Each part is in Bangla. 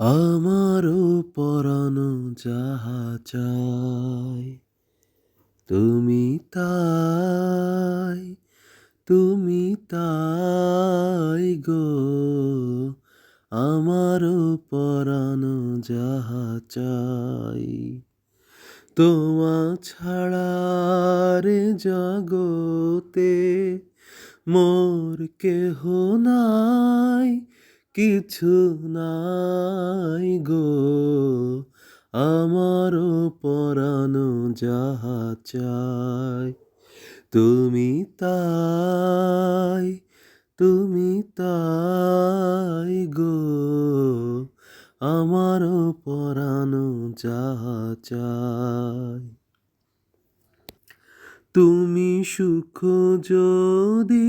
আমারও পরানো যাহা চাই, তুমি তাই তুমি তাই গো। আমারও পরানো যাহা চাই, তোমা ছাড়া রে জগতে মোর কেহ নাই। কিছু নাই গো। আমারও পরানো যাহা চাই, তুমি তাই তুমি তাই গো। আমারও পরানো যাহা চাই, তুমি সুখ যদি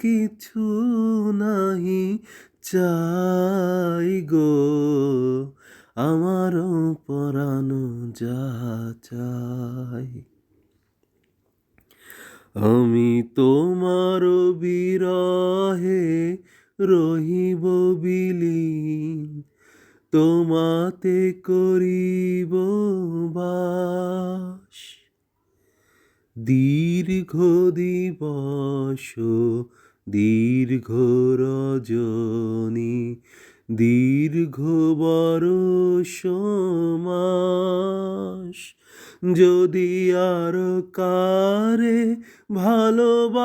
কিছু নাহি চাই গো। আমারও পরানো যা চাই। আমি তোমার বিরহে রহিব বিলীন, তোমাতে করিব বাস। দীর্ঘ দিবস দীর্ঘ রজনী দীর্ঘ বরষ মাস যদি আর কারে ভালোবাসো,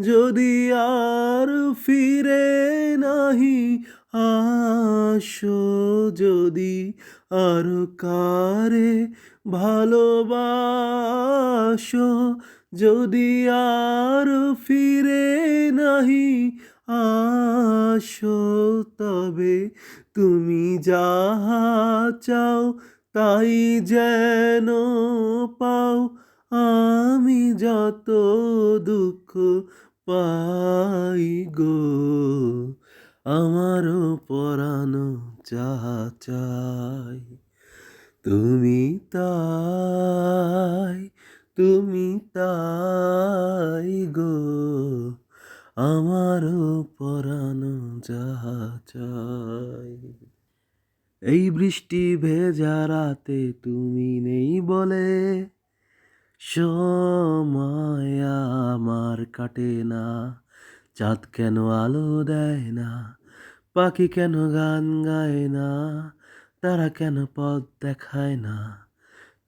যদি আর ফিরে নাহি আসো, যদি আর কারে ভালোবাসো যদি আর ফিরে নাহি আসো তবে তুমি যাহা চাও তাই যেন পাও। আমি যত দুঃখ পাই গো আমারও পরানো যাহা চাই, তুমি তাই। তুমি তাই গো আমারও পরানো যাহা এই বৃষ্টি ভেজা রাতে তুমি নেই বলে, সময় আমার কাটে না। চাঁদ কেন আলো দেয় না, পাখি কেন গান গায় না, তারা কেন পথ দেখায় না।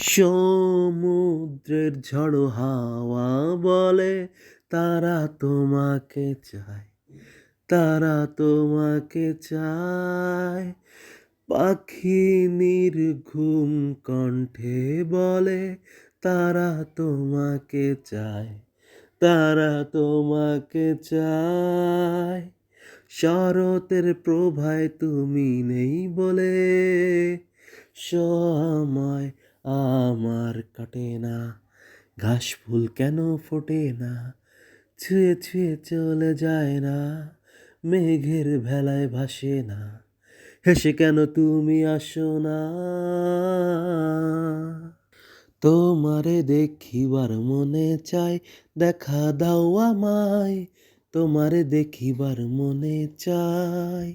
সমুদ্রের ঝড়ো হাওয়া বলে, তারা তোমাকে চায়, তারা তোমাকে চায়। পাখি নির্ঘুম কণ্ঠে বলে, তারা তোমাকে চায়, তারা তোমাকে চায়। শরতের প্রভায় তুমি নেই বলে, সময় আমার কাটে না, ঘাস ফুল কেন ফোটে না? ছুঁয়ে ছুঁয়ে চলে যায় না, মেঘের ভেলায় ভাসে না। হেসে কেন তুমি আসো না? তোমারে দেখিবার মনে চাই, দেখা দাও আমায়। তোমারে দেখিবার মনে চাই।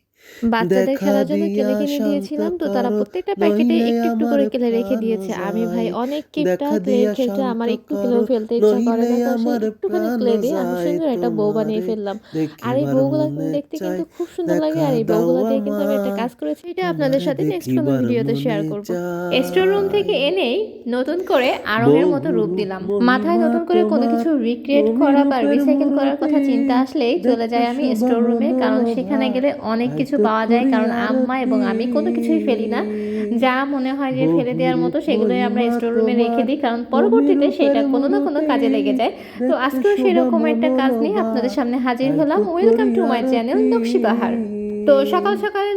বাচ্চাদের খেলার জন্য কেলে কিনে দিয়েছিলাম তো তারা প্রত্যেকটা প্যাকেটে একটু একটু করে কেলে রেখে দিয়েছে। আমি ভাই অনেক ক্লে খেলতে আমার একটু করো, ফেলতে ইচ্ছা করে না। তো সেই একটুখানি ক্লে দিয়ে আমি সুন্দর একটা বউ বানিয়ে ফেললাম। আর এই বউগুলা দেখতে কিন্তু খুব সুন্দর লাগে। আর এই বউগুলা দিয়ে কিন্তু আমি একটা কাজ করেছি। এটা আপনাদের সাথে নেক্সট কোনো ভিডিওতে শেয়ার করব। স্টোর রুম থেকে এনেই নতুন করে আরঙের মতো রূপ দিলাম। মাথায় নতুন করে কোনো কিছু রিক্রিয়েট করা বা রিসাইকেল করার কথা চিন্তা আসলেই চলে যায়। আমি স্টোর রুমে কারণ সেখানে গেলে অনেক কিছু পাওয়া যায়, কারণ আম্মা এবং আমি কোনো কিছুই ফেলি না। যা মনে হয় যে ফেলে দেওয়ার মতো সেগুলোই আমরা স্টোর রুমে রেখে দিই, কারণ পরবর্তীতে সেটা কোনো না কোনো কাজে লেগে যায়। তো আজকেও সেরকম একটা কাজ নিয়ে আপনাদের সামনে হাজির হলাম। ওয়েলকাম টু মাই চ্যানেল নকশি বাহার তো সকাল সকাল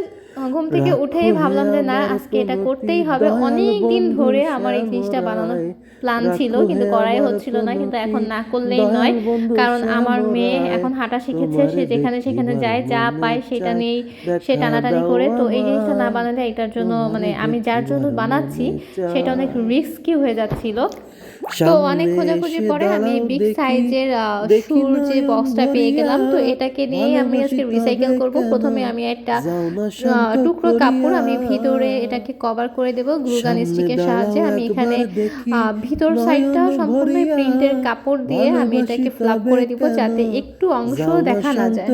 ঘুম থেকে উঠেই ভাবলাম যে না, আজকে এটা করতেই হবে। অনেক দিন ধরে আমার এই জিনিসটা বানানোর প্ল্যান ছিল কিন্তু করাই হচ্ছিল না কিন্তু এখন না করলেই নয় কারণ আমার মেয়ে এখন হাঁটা শিখেছে সে যেখানে সেখানে যায় যা পায় সেটা নিয়েই সে টানাটানি করে। তো এই জিনিসটা না বানালে এটার জন্য মানে আমি যার জন্য বানাচ্ছি সেটা অনেক রিস্কি হয়ে যাচ্ছিল। তো অনেক খোঁজাখুঁজির পরে আমি বিগ সাইজের শুর যে বক্সটা পেয়ে গেলাম তো এটাকে নিয়ে আমি আজকে রিসাইকেল করব। প্রথমে আমি একটা টুকরো কাপড় আমি ভিতরে এটাকে কভার করে দেব গ্লুগান স্টিকের সাহায্যে। আমি এখানে ভিতর সাইডটা সম্পূর্ণ প্রিন্টের কাপড় দিয়ে আমি এটাকে ফ্লাপ করে দিব যাতে একটু অংশ দেখা না যায়।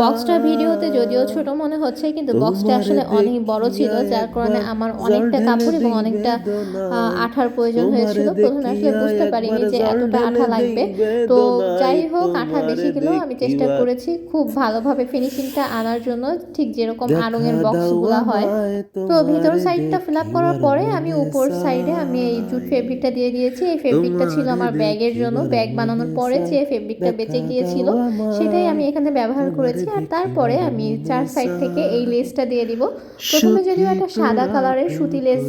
বক্সটা ভিডিওতে যদিও ছোট মনে হচ্ছে কিন্তু বক্সটা আসলে অনেক বড় ছিল যার কারণে আমার অনেকটা কাপড় এবং অনেকটা আঠার প্রয়োজন হয়েছিল। প্রথমে আসলে বুঝতে পারিনি যে এতটা আঠা লাগবে। তো যাই হোক আঠা বেশি গেলেও আমি চেষ্টা করেছি খুব ভালোভাবে ফিনিশিংটা আনার জন্য ঠিক যেরকম আড়ঙের বক্সগুলো হয়। তো ভিতর সাইডটা ফিল আপ করার পরে আমি উপর সাইডে আমি এই জুট ফেব্রিকটা দিয়ে দিয়েছি। এই ফেব্রিকটা ছিল আমার ব্যাগের জন্য। ব্যাগ বানানোর পরে যে ফেব্রিকটা বেঁচে গিয়েছিল সেটাই আমি এখানে ব্যবহার করেছি। আর তারপরে আমি চার সাইড থেকে এই লেসটা দিয়ে দিব। প্রথমে যদিও একটা সাদা কালারের সুতি লেস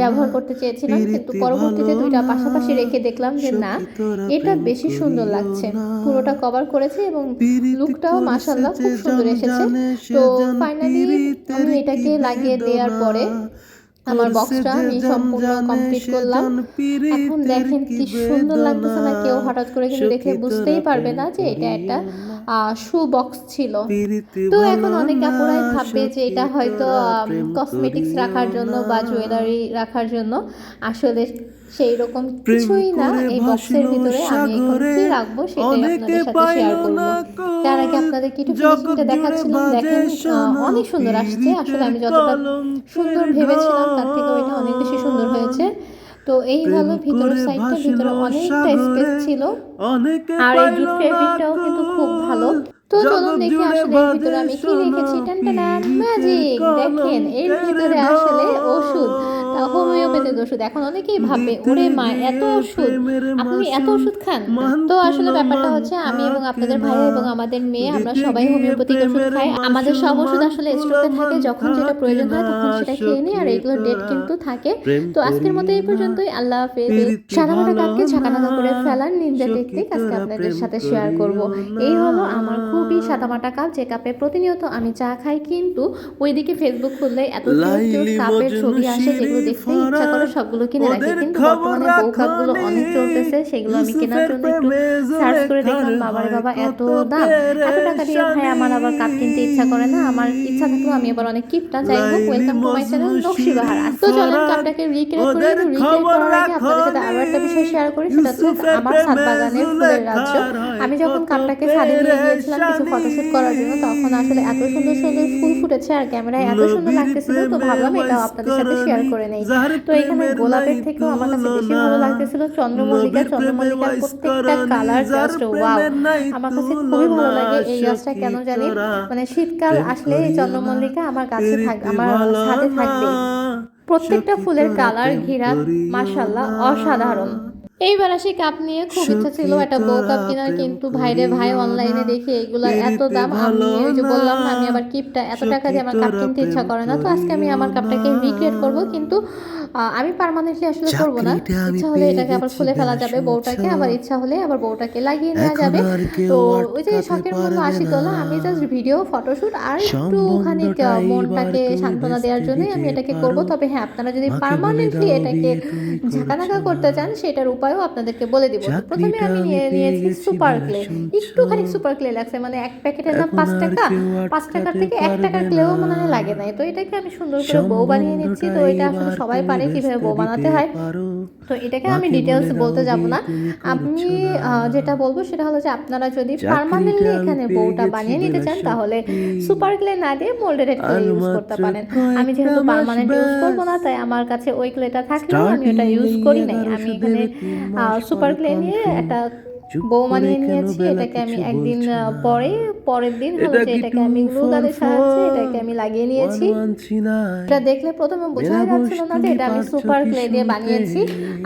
ব্যবহার করতে চেয়েছিলাম কিন্তু পরবর্তীতে দুইটা পাশাপাশি রেখে দেখলাম যে না এটা বেশি সুন্দর লাগছে। পুরোটা কভার করেছে এবং লুকটাও মাসাল্লাহ খুব সুন্দর এসেছে। তো ফাইনালি আমি এটাকে লাগিয়ে দেওয়ার পরে আমার বক্সটা আমি সম্পূর্ণ কমপ্লিট করলাম। এখন দেখেন কি সুন্দর লাগতেছে না কেউ হঠাৎ করে কিন্তু দেখে বুঝতেই পারবে না যে এটা একটা শু বক্স ছিল। তো এখন অনেক আপুরাই ভাববে যে এটা হয়তো কসমেটিক্স রাখার জন্য বা জুয়েলারি রাখার জন্য। আসলে সেই রকম কিছুই না এই বক্সের ভিতরে আমি এখন কি রাখব সেটাই আপনাদের সাথে শেয়ার করব। তার আগে আপনাদেরকে একটু ফিনিশিংটা দেখাচ্ছিলাম দেখেন অনেক সুন্দর আসছে। আসলে আমি যতটা সুন্দর ভেবেছিলাম তার থেকে এটা অনেক বেশি সুন্দর হয়েছে। তো এইভাবে ভিতরের সাইডটা ভিতরে অনেকটা স্পেস ছিল। আর এই জুট ফেব্রিকটাও কিন্তু খুব ভালো। তো চলুন দেখি আসলে এর ভিতরে আমি কি রেখেছি টানটানান ম্যাজিক দেখেন এর ভিতরে আসলে ওষুধ। তা হোমিওপ্যাথিক ওষুধ এখন অনেকেই ভাববে ওরে মা এত ওষুধ আপনি এত ওষুধ খান? তো আসলে ব্যাপারটা হচ্ছে আমি এবং আপনাদের ভাই এবং আমাদের মেয়ে আমরা সবাই হোমিওপ্যাথিক ওষুধ খাই। আমাদের সব ওষুধ আসলে স্টকে থাকে যখন যেটা প্রয়োজন হয় তখন সেটা খেয়ে নিই আর এগুলোর ডেট কিন্তু থাকে। তো আজকের মতো এই পর্যন্তই আল্লাহ হাফেজ। সাদামাটা কাপকে ঝাঁকানাকা করে ফেলার নিনজা টেকনিক আজকে আপনাদের সাথে শেয়ার করব। এই হলো আমার খুবই সাদামাটা কাপ যে কাপে প্রতিনিয়ত আমি চা খাই কিন্তু ওইদিকে ফেসবুক খুললে এত কিউট কিউট কাপের ছবি আসে যেগুলো দেখতে ইচ্ছা করে সবগুলো কিনে রাখি কিন্তু বর্তমানে বউ কাপগুলো অনেক চলতেছে সেগুলো আমি কেনার জন্য একটু সার্চ করে দেখলাম বাবারে বাবা এত দাম। এত টাকা দিয়ে ভাই আমার আবার কাপ কিনতে ইচ্ছা করে না আমার ইচ্ছা থাকলেও আমি আবার অনেক কিপটা যাই হোক ওয়েলকাম টু মাই চ্যানেল নকশি বাহার। তো চলেন কাপটাকে রিক্রিয়েট করে রিক্রিয়েট করার আগে আপনাদের সাথে আরও একটা বিষয় শেয়ার করি সেটা হচ্ছে আমার ছাদ বাগানের ফুলের রাজ্য। আমি যখন কাপটাকে ছাদে নিয়ে গিয়েছিলাম কিছু ফটোশুট করার জন্য তখন আসলে এত সুন্দর সুন্দর ফুল ফুটেছে আর ক্যামেরায় এত সুন্দর লাগতেছিল তো ভাবলাম এটাও আপনাদের সাথে শেয়ার করে নেই। তো এখানে গোলাপের থেকেও আমার কাছে বেশি ভালো লাগতেছিল চন্দ্রমল্লিকা। চন্দ্রমল্লিকার প্রত্যেকটা কালার জাস্ট ওয়াও আমার কাছে খুবই ভালো লাগে এই গাছটা কেন জানি? মানে শীতকাল আসলে এই চন্দ্রমল্লিকা আমার কাছে থাক আমার সাথে থাকবে। প্রত্যেকটা ফুলের কালার ঘিরা মাশাল্লাহ অসাধারণ। এইবার আসি কাপ নিয়ে খুব ইচ্ছা ছিল একটা বউ কাপ কেনার কিন্তু ভাইরে ভাই অনলাইনে দেখি এগুলার এত দাম আমি ওই যে বললাম আমি আবার কিপটা এত টাকা দিয়ে আমার কাপ কিনতে ইচ্ছা করে? না। তো আজকে আমি আমার কাপটাকে রিক্রিয়েট করব কিন্তু আমি পার্মানেন্টলি আসলে করব না। ইচ্ছা হলে এটাকে আবার খুলে ফেলা যাবে বউটাকে আবার ইচ্ছা হলে আবার বউটাকে লাগিয়ে নেওয়া যাবে। তো ওই যে শখের মূল্য পারবে আশি ডলার আমি জাস্ট ভিডিও ফটোশুট আর একটুখানি মনটাকে সান্ত্বনা দেওয়ার জন্যই আমি এটাকে করব। তবে হ্যাঁ আপনারা যদি পার্মানেন্টলি এটাকে ঝাঁকানাকা করতে চান সেটার উপায়ও আপনাদেরকে বলে দিব। প্রথমে আমি নিয়ে নিয়েছি সুপার ক্লে? একটুখানি সুপার ক্লে লাগছে মানে এক প্যাকেটের দাম পাঁচ টাকা। পাঁচ টাকার থেকে এক টাকার ক্লেও মনে হয় লাগে নাই। তো এটাকে আমি সুন্দর করে বউ বানিয়ে নিচ্ছি তো এটা আসলে সবাই তুমি পারে কীভাবে বউ বানাতে হয়। তো এটাকে আমি ডিটেলস বলতে যাব না। আমি যেটা বলব সেটা হলো যে আপনারা যদি পারমানেন্টলি এখানে বউটা বানিয়ে নিতে চান তাহলে সুপার ক্লে না দিয়ে মোল্ডেড ক্লে ইউজ করতে পারেন। আমি যেহেতু পারমানেন্ট ইউজ করব না তাই আমার কাছে ওই ক্লেটা থাকলেও আমি ওটা ইউজ করি নাই। আমি এখানে সুপার পরে ক্লে নিয়ে একটা বউ নিয়েছি এটাকে আমি একদিন? পরে পরের দিন হলো যে এটাকে আমি গ্লু গানের সাহায্যে এটাকে আমি লাগিয়ে নিয়েছি। এটা দেখলে প্রথমে বোঝা যাচ্ছিল না যে এটা আমি সুপার ক্লে দিয়ে বানিয়েছি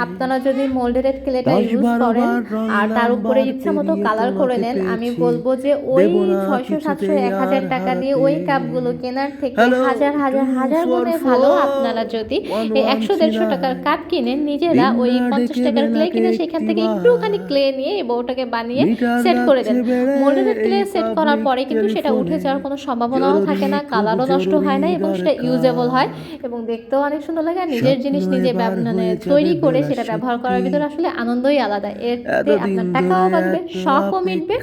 আপনারা যদি মোল্ডেড ক্লেটা ইউজ করেন আর তার উপরে ইচ্ছা মতো কালার করে নেন আমি বলব যে ওই ছয়শো সাতশো এক হাজার টাকা দিয়ে ওই। কাপগুলো কেনার থেকে হাজার হাজার হাজার গুণে ভালো আপনারা যদি এই একশো দেড়শো টাকার কাপ কিনেন নিজেরা ওই পঞ্চাশ টাকার ক্লে কিনে সেখান থেকে। একটুখানি ক্লে নিয়ে এই বউটাকে বানিয়ে সেট করে দেন। মোল্ডের ক্লে সেট করার পরে কিন্তু সেটা উঠে যাওয়ার কোনো সম্ভাবনাও থাকে না কালারও নষ্ট হয় না এবং সেটা ইউজেবল হয় এবং দেখতেও অনেক সুন্দর লাগে আর নিজের জিনিস নিজে মানে তৈরি করে সেটা ব্যবহার করার ভিতরে আসলে আনন্দই আলাদা। এতে আপনার টাকাও বাঁচবে শখও মিটবে।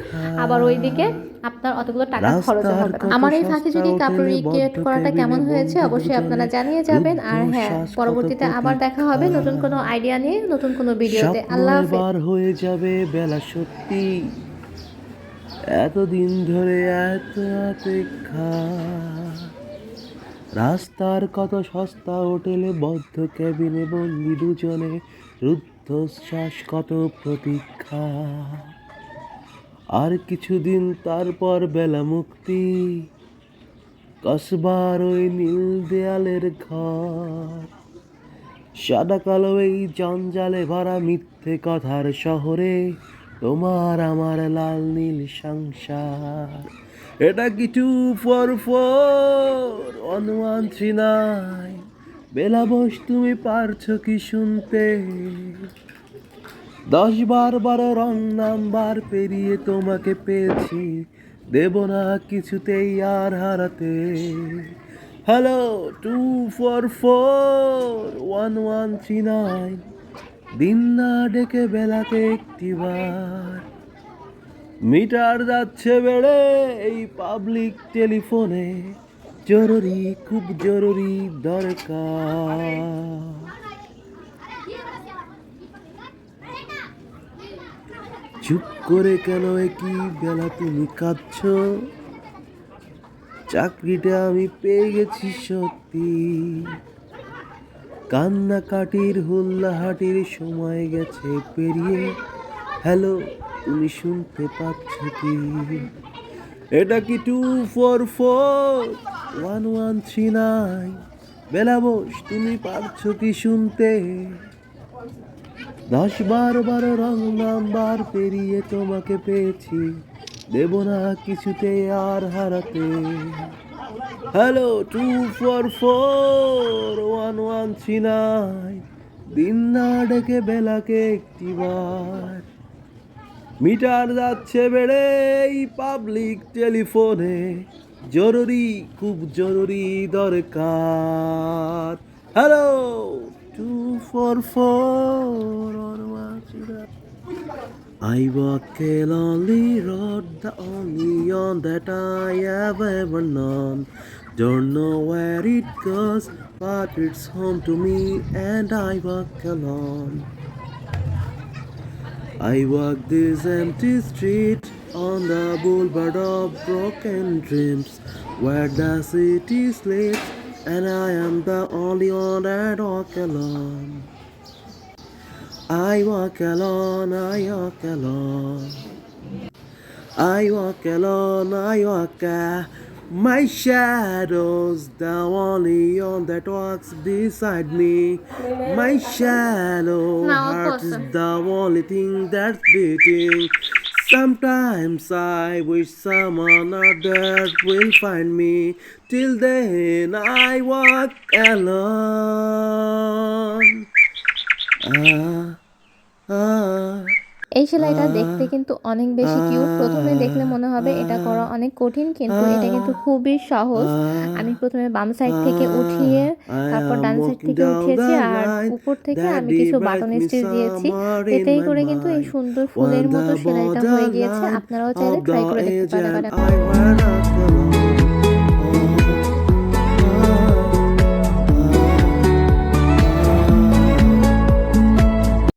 আবার ওইদিকে আপনার অতগুলো টাকা খরচ হবে আমার এই ফাঁকে যদি কাপড় রিক্রিয়েট করাটা কেমন হয়েছে অবশ্যই আপনারা জানিয়ে যাবেন। আর হ্যাঁ পরবর্তীতে আবার দেখা হবে নতুন কোনো আইডিয়া নিয়ে নতুন কোনো ভিডিওতে আল্লাহ হাফেজ। হয়ে যাবে বেলা সত্যি। এতদিন ধরে এত অপেক্ষা। রাস্তার কত সস্তা হোটেলে বদ্ধ ক্যাবিনে বন্দি দুজনে রুদ্ধশ্বাস কত প্রতীক্ষা। আর কিছুদিন তারপর বেলা মুক্তি। কসবার ওই নীল দেয়ালের ঘর। সাদা কালো এই জঞ্জালে ভরা মিথ্যে কথার শহরে তোমার আমার লাল নীল সংসার। এটা কি two four four one three nine Bela Bose, তুমি পারছ কি শুনতে? দশ বার বারো রং নাম্বার পেরিয়ে তোমাকে পেয়েছি। দেব না কিছুতেই আর হারাতে। Hello two four four one one three nine দিন না ডেকে বেলাকে একটিবার মিটার যাচ্ছে বেড়ে এই পাবলিক টেলিফোনে জরুরি, খুব জরুরি দরকার। চুপ করে কেন একই বেলা তুমি কাঁদছ? চাকরিটা আমি পেয়ে গেছি সত্যি। কান্নাকাটির হুল্লাহাটির সময় গেছে পেরিয়ে। হ্যালো, তুমি শুনতে পাচ্ছ কি? এটা কি two four four one one three nine Bela Bose, তুমি পারছ কি শুনতে? দশ বার বারো রং নাম্বার পেরিয়ে তোমাকে পেয়েছি। দেব না কিছুতে আর হারাতে। Hello two four four one one three nine দিন না ডেকে বেলাকে একটিবার মিটার যাচ্ছে বেড়ে এই পাবলিক টেলিফোনে জরুরি, খুব জরুরি দরকার। Hello Two, four, four, or? I walk a lonely road, the only one that I have ever known. Don't know where it goes, but it's home to me, and I walk alone. I walk this empty street on the boulevard of broken dreams, where the city sleeps and I am the only one that walk alone. I walk alone, I walk alone. I walk alone, I walk. Uh, my shadow's the only one that walks beside me. My shallow heart is the only thing that's beating. Sometimes I wish someone out there will find me. Till then I walk alone. Ah, ah. এই সেলাইটা দেখতে কিন্তু অনেক বেশি কিউট প্রথমে দেখলে মনে হবে এটা করা অনেক কঠিন কিন্তু এটা কিন্তু খুবই সহজ। আমি প্রথমে বাম সাইড থেকে উঠিয়ে তারপর ডান সাইড থেকে উঠিয়েছি আর উপর থেকে আমি কিছু বাটন স্টিচ দিয়েছি। এতেই করে কিন্তু এই সুন্দর ফুলের মতো সেলাইটা হয়ে গিয়েছে। আপনারাও চাইলে ট্রাই করে দেখতে পারেন।